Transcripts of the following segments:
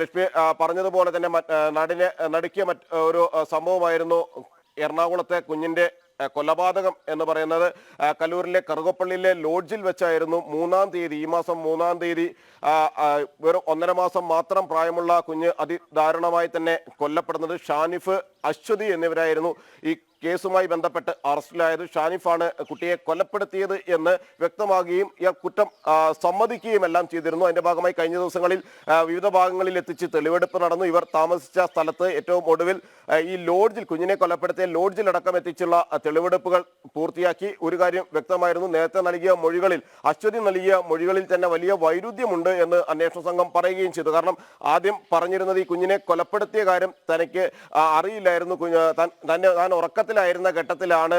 ലക്ഷ്മി പറഞ്ഞതുപോലെ തന്നെ നടിനെ നടുക്കിയ മറ്റ് ഒരു സംഭവമായിരുന്നു എറണാകുളത്തെ കുഞ്ഞിന്റെ കൊലപാതകം എന്ന് പറയുന്നത്. കല്ലൂരിലെ കറുകപ്പള്ളിയിലെ ലോഡ്ജിൽ വെച്ചായിരുന്നു മൂന്നാം തീയതി ഈ മാസം മൂന്നാം തീയതി വെറും ഒന്നര മാസം മാത്രം പ്രായമുള്ള കുഞ്ഞ് അതിദാരുണമായി തന്നെ കൊല്ലപ്പെടുന്നത് ഷാനിഫ് അശ്വതി എന്നിവരായിരുന്നു ഈ കേസുമായി ബന്ധപ്പെട്ട് അറസ്റ്റിലായത് ഷാനിഫാണ് കുട്ടിയെ കൊലപ്പെടുത്തിയത് എന്ന് വ്യക്തമാകുകയും ഇയാൾ കുറ്റം സമ്മതിക്കുകയും എല്ലാം ചെയ്തിരുന്നു. അതിന്റെ ഭാഗമായി കഴിഞ്ഞ ദിവസങ്ങളിൽ വിവിധ ഭാഗങ്ങളിൽ എത്തിച്ച് തെളിവെടുപ്പ് നടന്നു. ഇവർ താമസിച്ച സ്ഥലത്ത് ഏറ്റവും ഒടുവിൽ ഈ ലോഡ്ജിൽ കുഞ്ഞിനെ കൊലപ്പെടുത്തിയ ലോഡ്ജിലടക്കം എത്തിച്ചുള്ള തെളിവെടുപ്പുകൾ പൂർത്തിയാക്കി. ഒരു കാര്യം വ്യക്തമായിരുന്നു. നേരത്തെ നൽകിയ മൊഴികളിൽ അശ്വതി നൽകിയ മൊഴികളിൽ തന്നെ വലിയ വൈരുദ്ധ്യമുണ്ട് എന്ന് അന്വേഷണ സംഘം പറയുകയും ചെയ്തു. കാരണം ആദ്യം പറഞ്ഞിരുന്നത് ഈ കുഞ്ഞിനെ കൊലപ്പെടുത്തിയ കാര്യം തനിക്ക് അറിയില്ലായിരുന്നു. താൻ തന്നെ താൻ ഉറക്കത്തിലായിരുന്ന ഘട്ടത്തിലാണ്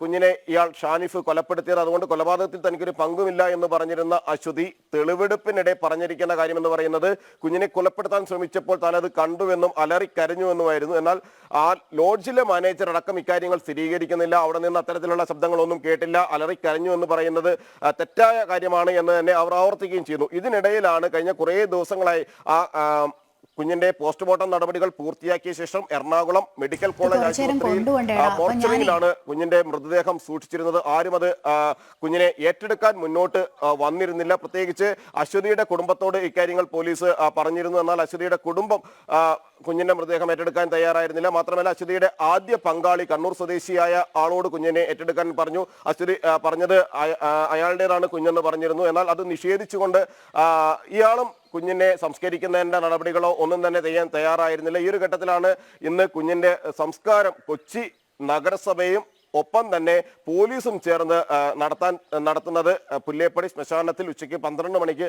കുഞ്ഞിനെ ഇയാൾ ഷാനിഫ് കൊലപ്പെടുത്തിയത്. അതുകൊണ്ട് കൊലപാതകത്തിൽ തനിക്കൊരു പങ്കുമില്ല എന്ന് പറഞ്ഞിരുന്ന അശ്വതി തെളിവെടുപ്പിനിടെ പറഞ്ഞിരിക്കുന്ന കാര്യം എന്ന് പറയുന്നത് കുഞ്ഞിനെ കൊലപ്പെടുത്താൻ ശ്രമിച്ചപ്പോൾ താൻ അത് കണ്ടുവെന്നും അലറി കരഞ്ഞുവെന്നുമായിരുന്നു എന്നാൽ ആ ലോഡ്ജിലെ മാനേജർ അടക്കം ഇക്കാര്യങ്ങൾ സ്ഥിരീകരിക്കുന്നില്ല. അവിടെ നിന്ന് അത്തരത്തിലുള്ള ശബ്ദങ്ങളൊന്നും കേട്ടില്ല. അലറി കരഞ്ഞു എന്ന് പറയുന്നത് തെറ്റായ കാര്യമാണ് എന്ന് തന്നെ അവർ ആവർത്തിക്കുകയും ചെയ്യുന്നു ഇതിനിടയിലാണ് കഴിഞ്ഞ കുറേ ദിവസങ്ങളായി ആ, കുഞ്ഞിന്റെ പോസ്റ്റ്മോർട്ടം നടപടികൾ പൂർത്തിയാക്കിയ ശേഷം എറണാകുളം മെഡിക്കൽ കോളേജ് ആശുപത്രിയിൽ മോർച്ചറിയിലാണ് കുഞ്ഞിന്റെ മൃതദേഹം സൂക്ഷിച്ചിരുന്നത്. ആരും അത് കുഞ്ഞിനെ ഏറ്റെടുക്കാൻ മുന്നോട്ട് വന്നിരുന്നില്ല. പ്രത്യേകിച്ച് അശ്വതിയുടെ കുടുംബത്തോട് ഇക്കാര്യങ്ങൾ പോലീസ് പറഞ്ഞിരുന്നു. എന്നാൽ അശ്വതിയുടെ കുടുംബം കുഞ്ഞിന്റെ മൃതദേഹം ഏറ്റെടുക്കാൻ തയ്യാറായിരുന്നില്ല. മാത്രമല്ല അശ്വതിയുടെ ആദ്യ പങ്കാളി കണ്ണൂർ സ്വദേശിയായ ആളോട് കുഞ്ഞിനെ ഏറ്റെടുക്കാൻ പറഞ്ഞു. അശ്വതി പറഞ്ഞത് അയ- അയാളുടേതാണ് കുഞ്ഞെന്ന് പറഞ്ഞിരുന്നു. എന്നാൽ അത് നിഷേധിച്ചുകൊണ്ട് ഇയാളും കുഞ്ഞിനെ സംസ്കരിക്കുന്നതിന്റെ നടപടികളോ ഒന്നും തന്നെ ചെയ്യാൻ തയ്യാറായിരുന്നില്ല. ഈ ഒരു ഘട്ടത്തിലാണ് ഇന്ന് കുഞ്ഞിന്റെ സംസ്കാരം കൊച്ചി നഗരസഭയും ഒപ്പം തന്നെ പോലീസും ചേർന്ന് നടത്താൻ നടത്തുന്നത് പുല്ലേപ്പടി ശ്മശാനത്തിൽ ഉച്ചയ്ക്ക് പന്ത്രണ്ട് മണിക്ക്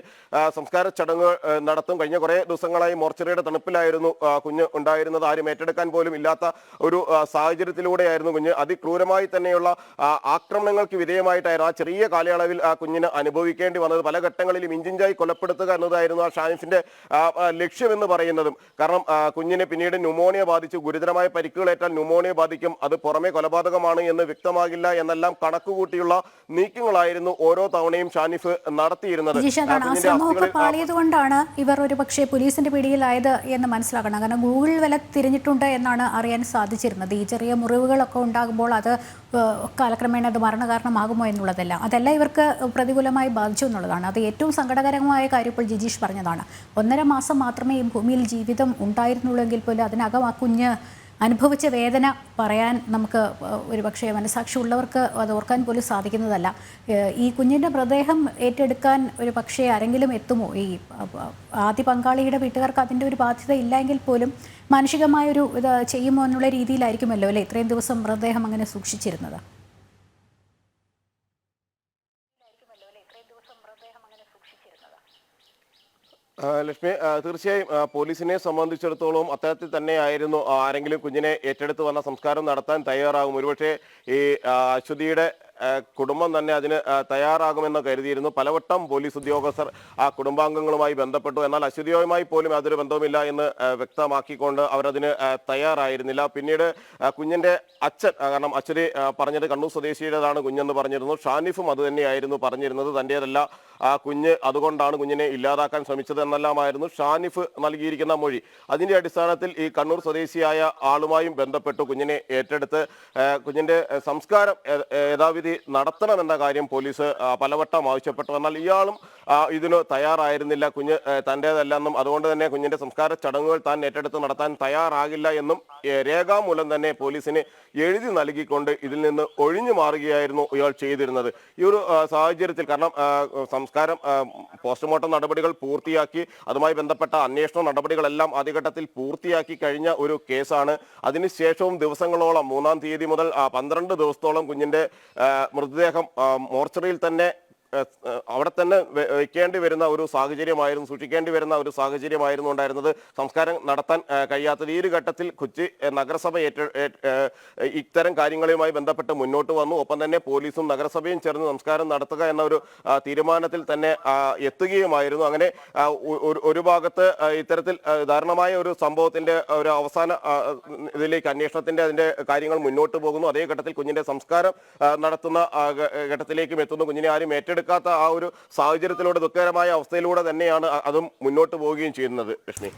സംസ്കാര ചടങ്ങ് നടത്തും. കഴിഞ്ഞ കുറേ ദിവസങ്ങളായി മോർച്ചറിയുടെ തണുപ്പിലായിരുന്നു കുഞ്ഞ് ഉണ്ടായിരുന്നത്. ആരും ഏറ്റെടുക്കാൻ പോലും ഇല്ലാത്ത ഒരു സാഹചര്യത്തിലൂടെയായിരുന്നു കുഞ്ഞ് അതിക്രൂരമായി തന്നെയുള്ള ആക്രമണങ്ങൾക്ക് വിധേയമായിട്ടായിരുന്നു ആ ചെറിയ കാലയളവിൽ ആ കുഞ്ഞിന് അനുഭവിക്കേണ്ടി വന്നത്. പല ഘട്ടങ്ങളിലും ഇഞ്ചിഞ്ചായി കൊലപ്പെടുത്തുക എന്നതായിരുന്നു ആ ഷാനിഫിന്റെ ലക്ഷ്യമെന്ന് പറയുന്നതും. കാരണം കുഞ്ഞിനെ പിന്നീട് ന്യൂമോണിയ ബാധിച്ചു. ഗുരുതരമായ പരിക്കുകളേറ്റാൽ ന്യൂമോണിയ ബാധിക്കും. അത് പുറമെ കൊലപാതകമാണ് എന്ന് വ്യക്തമാകില്ല എന്നെല്ലാം കണക്കുകൂട്ടിയുള്ള നീക്കങ്ങളായിരുന്നു ഓരോ തവണയും ഷാനിഫ് നടത്തിയിരുന്നത്. ശ്രമമൊക്കെ അസ്ഥികളിൽ പാളിയത് കൊണ്ടാണ് ഇവർ ഒരു പക്ഷേ പോലീസിന്റെ പിടിയിലായത് എന്ന് മനസ്സിലാക്കണം. കാരണം ഗൂഗിൾ വില തിരിഞ്ഞിട്ടുണ്ട് എന്നാണ് അറിയാൻ സാധിച്ചിരുന്നത്. ഈ ചെറിയ മുറിവുകളൊക്കെ ഉണ്ടാകുമ്പോൾ അത് കാലക്രമേണ അത് മരണകാരണമാകുമോ എന്നുള്ളതല്ല. അതെല്ലാം ഇവർക്ക് പ്രതികൂലമായി ബാധിച്ചു എന്നുള്ളതാണ്. അത് ഏറ്റവും സങ്കടകരമായ കാര്യം ഇപ്പോൾ ജിജീഷ് പറഞ്ഞതാണ്. ഒന്നര മാസം മാത്രമേ ഈ ഭൂമിയിൽ ജീവിതം ഉണ്ടായിരുന്നുള്ളൂ എങ്കിൽ പോലും അതിനകം ആ കുഞ്ഞ് അനുഭവിച്ച വേദന പറയാൻ നമുക്ക് ഒരു ഒരുപക്ഷെ മനസാക്ഷി ഉള്ളവർക്ക് അത് ഓർക്കാൻ പോലും സാധിക്കുന്നതല്ല. ഈ കുഞ്ഞിന്റെ മൃതദേഹം ഏറ്റെടുക്കാൻ ഒരു പക്ഷേ ആരെങ്കിലും എത്തുമോ? ഈ ആദ്യ പങ്കാളിയുടെ വീട്ടുകാർക്ക് അതിന്റെ ഒരു ബാധ്യത ഇല്ലെങ്കിൽ പോലും മാനസികമായൊരു ഇത് ചെയ്യുമോ എന്നുള്ള രീതിയിലായിരിക്കുമല്ലോ അല്ലേ ഇത്രയും ദിവസം മൃതദേഹം അങ്ങനെ സൂക്ഷിച്ചിരുന്നത്? ലക്ഷ്മി തീർച്ചയായും പോലീസിനെ സംബന്ധിച്ചിടത്തോളം അത്തരത്തിൽ തന്നെയായിരുന്നു ആരെങ്കിലും കുഞ്ഞിനെ ഏറ്റെടുത്ത് വന്ന സംസ്കാരം നടത്താൻ തയ്യാറാകും. ഒരുപക്ഷെ ഈ അശ്വതിയുടെ കുടുംബം തന്നെ അതിന് തയ്യാറാകുമെന്ന് കരുതിയിരുന്നു. പലവട്ടം പോലീസ് ഉദ്യോഗസ്ഥർ ആ കുടുംബാംഗങ്ങളുമായി ബന്ധപ്പെട്ടു. എന്നാൽ അശ്വതിയുമായി പോലും യാതൊരു ബന്ധവുമില്ല എന്ന് വ്യക്തമാക്കിക്കൊണ്ട് അവരതിന് തയ്യാറായിരുന്നില്ല. പിന്നീട് കുഞ്ഞിന്റെ അച്ഛൻ കാരണം അശ്വതി പറഞ്ഞത് കണ്ണൂർ സ്വദേശിയുടേതാണ് കുഞ്ഞെന്ന് പറഞ്ഞിരുന്നു. ഷാനിഫും അത് തന്നെയായിരുന്നു പറഞ്ഞിരുന്നത്. തന്റേതല്ല ആ കുഞ്ഞ് അതുകൊണ്ടാണ് കുഞ്ഞിനെ ഇല്ലാതാക്കാൻ ശ്രമിച്ചത് എന്നെല്ലാമായിരുന്നു ഷാനിഫ് നൽകിയിരിക്കുന്ന മൊഴി. അതിന്റെ അടിസ്ഥാനത്തിൽ ഈ കണ്ണൂർ സ്വദേശിയായ ആളുമായും ബന്ധപ്പെട്ടു കുഞ്ഞിനെ ഏറ്റെടുത്ത് കുഞ്ഞിന്റെ സംസ്കാരം യഥാവിധി നടത്തണമെന്ന കാര്യം പോലീസ് പലവട്ടം ആവശ്യപ്പെട്ടു. എന്നാൽ ഇയാളും ഇതിന് തയ്യാറായിരുന്നില്ല. കുഞ്ഞ് തന്റേതല്ലെന്നും അതുകൊണ്ട് തന്നെ കുഞ്ഞിന്റെ സംസ്കാര ചടങ്ങുകൾ താൻ ഏറ്റെടുത്ത് നടത്താൻ തയ്യാറാകില്ല എന്നും രേഖാമൂലം തന്നെ പോലീസിന് എഴുതി നൽകിക്കൊണ്ട് ഇതിൽ നിന്ന് ഒഴിഞ്ഞു മാറുകയായിരുന്നു ഇയാൾ ചെയ്തിരുന്നത്. ഈ ഒരു സാഹചര്യത്തിൽ കാരണം സംസ്കാരം പോസ്റ്റ്മോർട്ടം നടപടികൾ പൂർത്തിയാക്കി അതുമായി ബന്ധപ്പെട്ട അന്വേഷണ നടപടികളെല്ലാം ആദ്യഘട്ടത്തിൽ പൂർത്തിയാക്കി കഴിഞ്ഞ ഒരു കേസാണ്. അതിനുശേഷവും ദിവസങ്ങളോളം മൂന്നാം തീയതി മുതൽ പന്ത്രണ്ട് ദിവസത്തോളം കുഞ്ഞിന്റെ മൃതദേഹം മോർച്ചറിയിൽ തന്നെ അവിടെ തന്നെ വെക്കേണ്ടി വരുന്ന ഒരു സാഹചര്യമായിരുന്നു സൂക്ഷിക്കേണ്ടി വരുന്ന ഒരു സാഹചര്യമായിരുന്നു ഉണ്ടായിരുന്നത്. സംസ്കാരം നടത്താൻ കഴിയാത്തത് ഈ ഒരു ഘട്ടത്തിൽ കൊച്ചി നഗരസഭ ഏറ്റ ഇത്തരം കാര്യങ്ങളുമായി ബന്ധപ്പെട്ട് മുന്നോട്ട് വന്നു. ഒപ്പം തന്നെ പോലീസും നഗരസഭയും ചേർന്ന് സംസ്കാരം നടത്തുക എന്ന ഒരു തീരുമാനത്തിൽ തന്നെ എത്തുകയുമായിരുന്നു. അങ്ങനെ ഒരു- ഭാഗത്ത് ഇത്തരത്തിൽ ദാരുണമായ ഒരു സംഭവത്തിന്റെ ഒരു അവസാന ഇതിലേക്ക് അന്വേഷണത്തിന്റെ അതിന്റെ കാര്യങ്ങൾ മുന്നോട്ട് പോകുന്നു. അതേ ഘട്ടത്തിൽ കുഞ്ഞിന്റെ സംസ്കാരം നടത്തുന്ന ഘട്ടത്തിലേക്കും എത്തുന്നു. കുഞ്ഞിനെ ആരും ഏറ്റെടുക്കാൻ കേൾക്കാത്ത ആ ഒരു സാഹചര്യത്തിലൂടെ ദുഃഖകരമായ അവസ്ഥയിലൂടെ തന്നെയാണ് അതും മുന്നോട്ട് പോവുകയും ചെയ്യുന്നത് ലക്ഷ്മി.